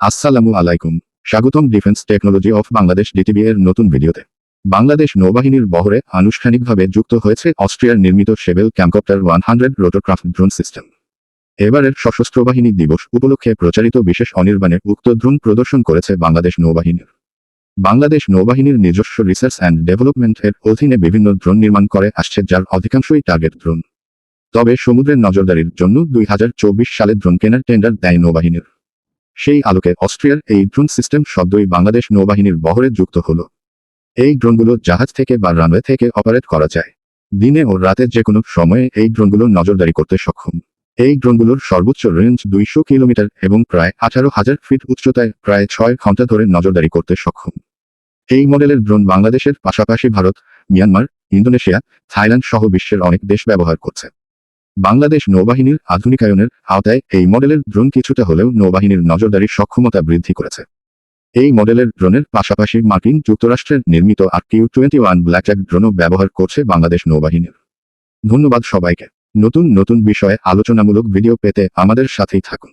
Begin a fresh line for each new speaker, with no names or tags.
আসসালামু আলাইকুম। স্বাগতম defence technology of Bangladesh DTB এর নতুন ভিডিওতে। বাংলাদেশ নৌবাহিনীর বহরে আনুষ্ঠানিকভাবে যুক্ত হয়েছে অস্ট্রিয়ার নির্মিত Schiebel camcopter one hundred rotorcraft drone system. এবারের সশস্ত্র বাহিনী দিবস উপলক্ষে প্রচারিত বিশেষ অনির্বাণে উক্ত ড্রোন প্রদর্শন করেছে বাংলাদেশ নৌবাহিনীর বাংলাদেশ নৌবাহিনীর নিজস্ব রিসার্চ অ্যান্ড ডেভেলপমেন্ট এর অধীনে বিভিন্ন ড্রোন নির্মাণ করে আসছে, যার অধিকাংশই টার্গেট ড্রোন। তবে সমুদ্রের নজরদারির জন্য দুই সালে ড্রোন কেনার টেন্ডার দেয় নৌবাহিনীর। সেই আলোকে অস্ট্রিয়ার এই ড্রোন সিস্টেম শব্দই বাংলাদেশ নৌবাহিনীর বহরে যুক্ত হল। এই ড্রোনগুলো জাহাজ থেকে বা রানওয়ে থেকে অপারেট করা যায়। দিনে ও রাতে যে কোনো সময়ে এই ড্রোনগুলো নজরদারি করতে সক্ষম। এই ড্রোনগুলোর সর্বোচ্চ রেঞ্জ দুইশো কিলোমিটার এবং প্রায় আঠারো হাজার ফিট উচ্চতায় প্রায় ছয় ঘণ্টা ধরে নজরদারি করতে সক্ষম। এই মডেলের ড্রোন বাংলাদেশের পাশাপাশি ভারত, মিয়ানমার, ইন্দোনেশিয়া, থাইল্যান্ড সহ বিশ্বের অনেক দেশ ব্যবহার করছে। বাংলাদেশ নৌবাহিনীর আধুনিকায়নের আওতায় এই মডেলের ড্রোন কিছুটা হলেও নৌবাহিনীর নজরদারির সক্ষমতা বৃদ্ধি করেছে। এই মডেলের ড্রোনের পাশাপাশি মার্কিন যুক্তরাষ্ট্রের নির্মিত R Q twenty one blackjack ড্রোনও ব্যবহার করছে বাংলাদেশ নৌবাহিনীর। ধন্যবাদ সবাইকে। নতুন নতুন বিষয়ে আলোচনামূলক ভিডিও পেতে আমাদের সাথেই থাকুন।